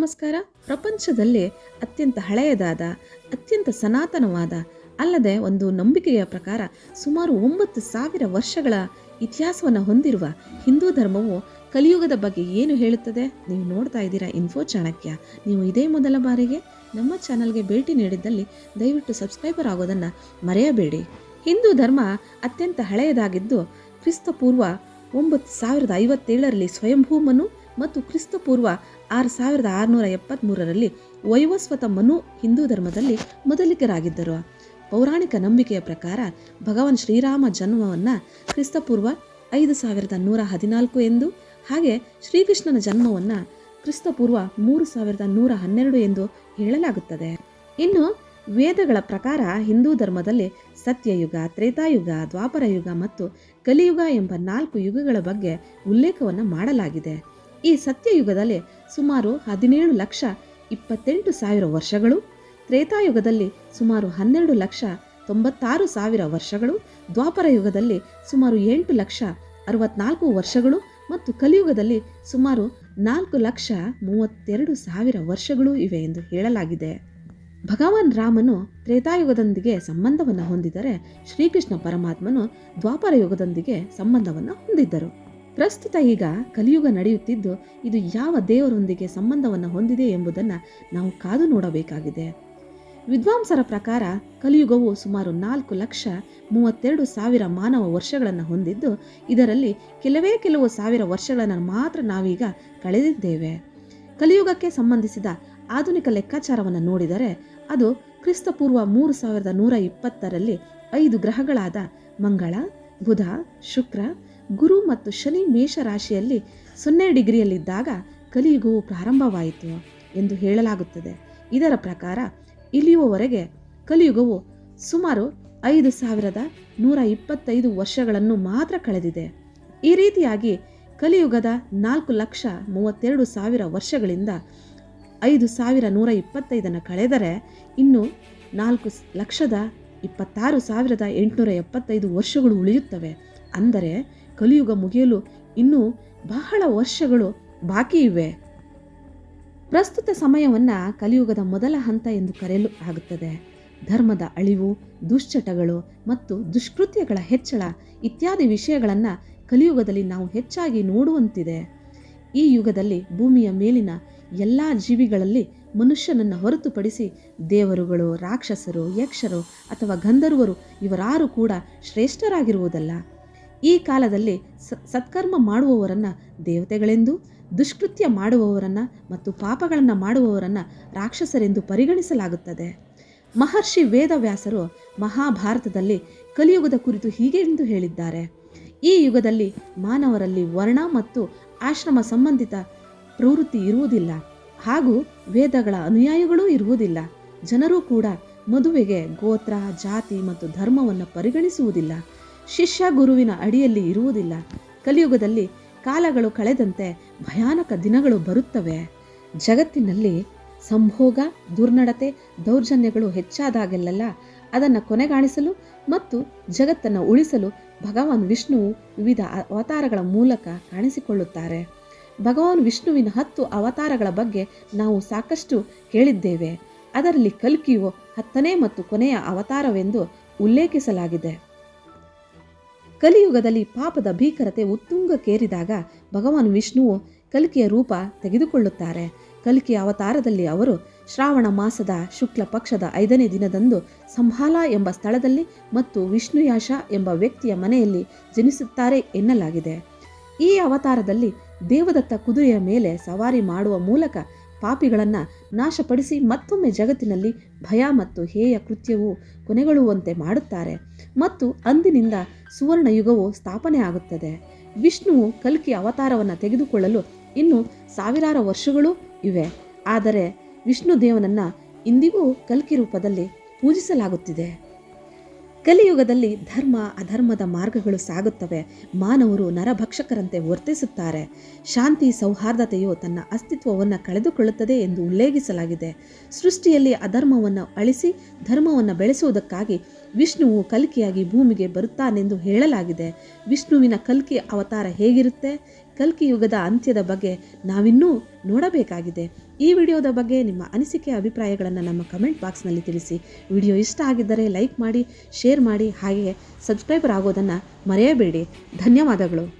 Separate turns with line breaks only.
ನಮಸ್ಕಾರ. ಪ್ರಪಂಚದಲ್ಲೇ ಅತ್ಯಂತ ಹಳೆಯದಾದ, ಅತ್ಯಂತ ಸನಾತನವಾದ, ಅಲ್ಲದೆ ಒಂದು ನಂಬಿಕೆಯ ಪ್ರಕಾರ ಸುಮಾರು ಒಂಬತ್ತು ಸಾವಿರ ವರ್ಷಗಳ ಇತಿಹಾಸವನ್ನು ಹೊಂದಿರುವ ಹಿಂದೂ ಧರ್ಮವು ಕಲಿಯುಗದ ಬಗ್ಗೆ ಏನು ಹೇಳುತ್ತದೆ? ನೀವು ನೋಡ್ತಾ ಇದ್ದೀರಾ ಇನ್ಫೋ ಚಾಣಕ್ಯ. ನೀವು ಇದೇ ಮೊದಲ ಬಾರಿಗೆ ನಮ್ಮ ಚಾನಲ್ಗೆ ಭೇಟಿ ನೀಡಿದ್ದಲ್ಲಿ ದಯವಿಟ್ಟು ಸಬ್ಸ್ಕ್ರೈಬರ್ ಆಗೋದನ್ನು ಮರೆಯಬೇಡಿ. ಹಿಂದೂ ಧರ್ಮ ಅತ್ಯಂತ ಹಳೆಯದಾಗಿದ್ದು, ಕ್ರಿಸ್ತಪೂರ್ವ ಒಂಬತ್ತು ಸಾವಿರದ ಐವತ್ತೇಳರಲ್ಲಿ ಸ್ವಯಂಭೂಮನು ಮತ್ತು ಕ್ರಿಸ್ತಪೂರ್ವ ಆರು ಸಾವಿರದ ಆರುನೂರ ಎಪ್ಪತ್ತ್ಮೂರರಲ್ಲಿ ವೈವಸ್ವತ ಮನು ಹಿಂದೂ ಧರ್ಮದಲ್ಲಿ ಮೊದಲಿಗರಾಗಿದ್ದರು. ಪೌರಾಣಿಕ ನಂಬಿಕೆಯ ಪ್ರಕಾರ ಭಗವಾನ್ ಶ್ರೀರಾಮ ಜನ್ಮವನ್ನು ಕ್ರಿಸ್ತಪೂರ್ವ ಐದು ಸಾವಿರದ ನೂರ ಹದಿನಾಲ್ಕು ಎಂದು ಹಾಗೆ ಶ್ರೀಕೃಷ್ಣನ ಜನ್ಮವನ್ನು ಕ್ರಿಸ್ತಪೂರ್ವ ಮೂರು ಸಾವಿರದ ನೂರ ಹನ್ನೆರಡು ಎಂದು ಹೇಳಲಾಗುತ್ತದೆ. ಇನ್ನು ವೇದಗಳ ಪ್ರಕಾರ ಹಿಂದೂ ಧರ್ಮದಲ್ಲಿ ಸತ್ಯಯುಗ, ತ್ರೇತಾಯುಗ, ದ್ವಾಪರಯುಗ ಮತ್ತು ಕಲಿಯುಗ ಎಂಬ ನಾಲ್ಕು ಯುಗಗಳ ಬಗ್ಗೆ ಉಲ್ಲೇಖವನ್ನು ಮಾಡಲಾಗಿದೆ. ಈ ಸತ್ಯಯುಗದಲ್ಲಿ ಸುಮಾರು ಹದಿನೇಳು ಲಕ್ಷ ಇಪ್ಪತ್ತೆಂಟು ಸಾವಿರ ವರ್ಷಗಳು, ತ್ರೇತಾಯುಗದಲ್ಲಿ ಸುಮಾರು ಹನ್ನೆರಡು ಲಕ್ಷ ತೊಂಬತ್ತಾರು ಸಾವಿರ ವರ್ಷಗಳು, ದ್ವಾಪರ ಯುಗದಲ್ಲಿ ಸುಮಾರು ಎಂಟು ಲಕ್ಷ ಅರವತ್ನಾಲ್ಕು ವರ್ಷಗಳು ಮತ್ತು ಕಲಿಯುಗದಲ್ಲಿ ಸುಮಾರು ನಾಲ್ಕು ಲಕ್ಷ ಮೂವತ್ತೆರಡು ಸಾವಿರ ವರ್ಷಗಳು ಇವೆ ಎಂದು ಹೇಳಲಾಗಿದೆ. ಭಗವಾನ್ ರಾಮನು ತ್ರೇತಾಯುಗದೊಂದಿಗೆ ಸಂಬಂಧವನ್ನು ಹೊಂದಿದರೆ ಶ್ರೀಕೃಷ್ಣ ಪರಮಾತ್ಮನು ದ್ವಾಪರ ಯುಗದೊಂದಿಗೆ ಸಂಬಂಧವನ್ನು ಹೊಂದಿದ್ದರು. ಪ್ರಸ್ತುತ ಈಗ ಕಲಿಯುಗ ನಡೆಯುತ್ತಿದ್ದು, ಇದು ಯಾವ ದೇವರೊಂದಿಗೆ ಸಂಬಂಧವನ್ನು ಹೊಂದಿದೆ ಎಂಬುದನ್ನು ನಾವು ಕಾದು ನೋಡಬೇಕಾಗಿದೆ. ವಿದ್ವಾಂಸರ ಪ್ರಕಾರ, ಕಲಿಯುಗವು ಸುಮಾರು ನಾಲ್ಕು ಲಕ್ಷ ಮೂವತ್ತೆರಡು ಸಾವಿರ ಮಾನವ ವರ್ಷಗಳನ್ನು ಹೊಂದಿದ್ದು, ಇದರಲ್ಲಿ ಕೆಲವೇ ಕೆಲವು ಸಾವಿರ ವರ್ಷಗಳನ್ನು ಮಾತ್ರ ನಾವೀಗ ಕಳೆದಿದ್ದೇವೆ. ಕಲಿಯುಗಕ್ಕೆ ಸಂಬಂಧಿಸಿದ ಆಧುನಿಕ ಲೆಕ್ಕಾಚಾರವನ್ನು ನೋಡಿದರೆ, ಅದು ಕ್ರಿಸ್ತಪೂರ್ವ ಮೂರು ಸಾವಿರದ ನೂರ ಇಪ್ಪತ್ತರಲ್ಲಿ ಐದು ಗ್ರಹಗಳಾದ ಮಂಗಳ, ಬುಧ, ಶುಕ್ರ ಗುರು ಮತ್ತು ಶನಿ ಮೇಷ ರಾಶಿಯಲ್ಲಿ ಸೊನ್ನೆ ಡಿಗ್ರಿಯಲ್ಲಿದ್ದಾಗ ಕಲಿಯುಗವು ಪ್ರಾರಂಭವಾಯಿತು ಎಂದು ಹೇಳಲಾಗುತ್ತದೆ. ಇದರ ಪ್ರಕಾರ ಇಲ್ಲಿಯವರೆಗೆ ಕಲಿಯುಗವು ಸುಮಾರು ಐದು ಸಾವಿರದ ನೂರ ಇಪ್ಪತ್ತೈದು ವರ್ಷಗಳನ್ನು ಮಾತ್ರ ಕಳೆದಿದೆ. ಈ ರೀತಿಯಾಗಿ ಕಲಿಯುಗದ ನಾಲ್ಕು ಲಕ್ಷ ಮೂವತ್ತೆರಡು ಸಾವಿರ ವರ್ಷಗಳಿಂದ ಐದು ಸಾವಿರ ನೂರ ಇಪ್ಪತ್ತೈದನ್ನು ಕಳೆದರೆ ಇನ್ನು ನಾಲ್ಕು ಲಕ್ಷದ ಇಪ್ಪತ್ತಾರು ಸಾವಿರದ ಎಂಟುನೂರ ಎಪ್ಪತ್ತೈದು ವರ್ಷಗಳು ಉಳಿಯುತ್ತವೆ. ಅಂದರೆ ಕಲಿಯುಗ ಮುಗಿಯಲು ಇನ್ನೂ ಬಹಳ ವರ್ಷಗಳು ಬಾಕಿ ಇವೆ. ಪ್ರಸ್ತುತ ಸಮಯವನ್ನು ಕಲಿಯುಗದ ಮೊದಲ ಹಂತ ಎಂದು ಕರೆಯಲು ಆಗುತ್ತದೆ. ಧರ್ಮದ ಅಳಿವು, ದುಶ್ಚಟಗಳು ಮತ್ತು ದುಷ್ಕೃತ್ಯಗಳ ಹೆಚ್ಚಳ ಇತ್ಯಾದಿ ವಿಷಯಗಳನ್ನು ಕಲಿಯುಗದಲ್ಲಿ ನಾವು ಹೆಚ್ಚಾಗಿ ನೋಡುವಂತಿದೆ. ಈ ಯುಗದಲ್ಲಿ ಭೂಮಿಯ ಮೇಲಿನ ಎಲ್ಲ ಜೀವಿಗಳಲ್ಲಿ ಮನುಷ್ಯನನ್ನು ಹೊರತುಪಡಿಸಿ ದೇವರುಗಳು, ರಾಕ್ಷಸರು, ಯಕ್ಷರು ಅಥವಾ ಗಂಧರ್ವರು ಇವರಾರು ಕೂಡ ಶ್ರೇಷ್ಠರಾಗಿರುವುದಲ್ಲ. ಈ ಕಾಲದಲ್ಲಿ ಸತ್ಕರ್ಮ ಮಾಡುವವರನ್ನು ದೇವತೆಗಳೆಂದು, ದುಷ್ಕೃತ್ಯ ಮಾಡುವವರನ್ನು ಮತ್ತು ಪಾಪಗಳನ್ನು ಮಾಡುವವರನ್ನು ರಾಕ್ಷಸರೆಂದು ಪರಿಗಣಿಸಲಾಗುತ್ತದೆ. ಮಹರ್ಷಿ ವೇದವ್ಯಾಸರು ಮಹಾಭಾರತದಲ್ಲಿ ಕಲಿಯುಗದ ಕುರಿತು ಹೀಗೆ ಎಂದು ಹೇಳಿದ್ದಾರೆ. ಈ ಯುಗದಲ್ಲಿ ಮಾನವರಲ್ಲಿ ವರ್ಣ ಮತ್ತು ಆಶ್ರಮ ಸಂಬಂಧಿತ ಪ್ರವೃತ್ತಿ ಇರುವುದಿಲ್ಲ. ಹಾಗೂ ವೇದಗಳ ಅನುಯಾಯಿಗಳೂ ಇರುವುದಿಲ್ಲ. ಜನರೂ ಕೂಡ ಮದುವೆಗೆ ಗೋತ್ರ, ಜಾತಿ ಮತ್ತು ಧರ್ಮವನ್ನು ಪರಿಗಣಿಸುವುದಿಲ್ಲ. ಶಿಷ್ಯ ಗುರುವಿನ ಅಡಿಯಲ್ಲಿ ಇರುವುದಿಲ್ಲ. ಕಲಿಯುಗದಲ್ಲಿ ಕಾಲಗಳು ಕಳೆದಂತೆ ಭಯಾನಕ ದಿನಗಳು ಬರುತ್ತವೆ. ಜಗತ್ತಿನಲ್ಲಿ ಸಂಭೋಗ, ದುರ್ನಡತೆ, ದೌರ್ಜನ್ಯಗಳು ಹೆಚ್ಚಾದಾಗೆಲ್ಲ ಅದನ್ನು ಕೊನೆಗಾಣಿಸಲು ಮತ್ತು ಜಗತ್ತನ್ನು ಉಳಿಸಲು ಭಗವಾನ್ ವಿಷ್ಣುವು ವಿವಿಧ ಅವತಾರಗಳ ಮೂಲಕ ಕಾಣಿಸಿಕೊಳ್ಳುತ್ತಾರೆ. ಭಗವಾನ್ ವಿಷ್ಣುವಿನ ಹತ್ತು ಅವತಾರಗಳ ಬಗ್ಗೆ ನಾವು ಸಾಕಷ್ಟು ಕೇಳಿದ್ದೇವೆ ಅದರಲ್ಲಿ ಕಲ್ಕಿಯು ಹತ್ತನೇ ಮತ್ತು ಕೊನೆಯ ಅವತಾರವೆಂದು ಉಲ್ಲೇಖಿಸಲಾಗಿದೆ. ಕಲಿಯುಗದಲ್ಲಿ ಪಾಪದ ಭೀಕರತೆ ಉತ್ತುಂಗಕ್ಕೇರಿದಾಗ ಭಗವಾನ್ ವಿಷ್ಣುವು ಕಲಿಕೆಯ ರೂಪ ತೆಗೆದುಕೊಳ್ಳುತ್ತಾರೆ. ಕಲಿಕೆಯ ಅವತಾರದಲ್ಲಿ ಅವರು ಶ್ರಾವಣ ಮಾಸದ ಶುಕ್ಲ ಪಕ್ಷದ ಐದನೇ ದಿನದಂದು ಸಂಹಾಲ ಎಂಬ ಸ್ಥಳದಲ್ಲಿ ಮತ್ತು ವಿಷ್ಣುಯಾಶ ಎಂಬ ವ್ಯಕ್ತಿಯ ಮನೆಯಲ್ಲಿ ಜನಿಸುತ್ತಾರೆ ಎನ್ನಲಾಗಿದೆ. ಈ ಅವತಾರದಲ್ಲಿ ದೇವದತ್ತ ಕುದುರೆಯ ಮೇಲೆ ಸವಾರಿ ಮಾಡುವ ಮೂಲಕ ಪಾಪಿಗಳನ್ನು ನಾಶಪಡಿಸಿ ಮತ್ತೊಮ್ಮೆ ಜಗತ್ತಿನಲ್ಲಿ ಭಯ ಮತ್ತು ಹೇಯ ಕೃತ್ಯವು ಕೊನೆಗೊಳ್ಳುವಂತೆ ಮಾಡುತ್ತಾರೆ. ಮತ್ತು ಅಂದಿನಿಂದ ಸುವರ್ಣ ಯುಗವು ಸ್ಥಾಪನೆ ಆಗುತ್ತದೆ. ವಿಷ್ಣುವು ಕಲ್ಕಿ ಅವತಾರವನ್ನು ತೆಗೆದುಕೊಳ್ಳಲು ಇನ್ನು ಸಾವಿರಾರು ವರ್ಷಗಳೂ ಇವೆ. ಆದರೆ ವಿಷ್ಣು ದೇವನನ್ನು ಇಂದಿಗೂ ಕಲ್ಕಿ ರೂಪದಲ್ಲಿ ಪೂಜಿಸಲಾಗುತ್ತಿದೆ. ಕಲಿಯುಗದಲ್ಲಿ ಧರ್ಮ, ಅಧರ್ಮದ ಮಾರ್ಗಗಳು ಸಾಗುತ್ತವೆ. ಮಾನವರು ನರಭಕ್ಷಕರಂತೆ ವರ್ತಿಸುತ್ತಾರೆ. ಶಾಂತಿ, ಸೌಹಾರ್ದತೆಯು ತನ್ನ ಅಸ್ತಿತ್ವವನ್ನು ಕಳೆದುಕೊಳ್ಳುತ್ತದೆ ಎಂದು ಉಲ್ಲೇಖಿಸಲಾಗಿದೆ. ಸೃಷ್ಟಿಯಲ್ಲಿ ಅಧರ್ಮವನ್ನು ಅಳಿಸಿ, ಧರ್ಮವನ್ನು ಬೆಳೆಸುವುದಕ್ಕಾಗಿ ವಿಷ್ಣುವು ಕಲ್ಕಿಯಾಗಿ ಭೂಮಿಗೆ ಬರುತ್ತಾನೆಂದು ಹೇಳಲಾಗಿದೆ. ವಿಷ್ಣುವಿನ ಕಲ್ಕಿ ಅವತಾರ ಹೇಗಿರುತ್ತೆ? ಕಲ್ಕಿ ಯುಗದ ಅಂತ್ಯದ ಬಗ್ಗೆ ನಾವಿನ್ನೂ ನೋಡಬೇಕಾಗಿದೆ. ಈ ವಿಡಿಯೋದ ಬಗ್ಗೆ ನಿಮ್ಮ ಅನಿಸಿಕೆ, ಅಭಿಪ್ರಾಯಗಳನ್ನು ನಮ್ಮ ಕಮೆಂಟ್ ಬಾಕ್ಸ್ನಲ್ಲಿ ತಿಳಿಸಿ. ವಿಡಿಯೋ ಇಷ್ಟ ಆಗಿದ್ದರೆ ಲೈಕ್ ಮಾಡಿ, ಶೇರ್ ಮಾಡಿ, ಹಾಗೆಯೇ ಸಬ್ಸ್ಕ್ರೈಬರ್ ಆಗೋದನ್ನು ಮರೆಯಬೇಡಿ. ಧನ್ಯವಾದಗಳು.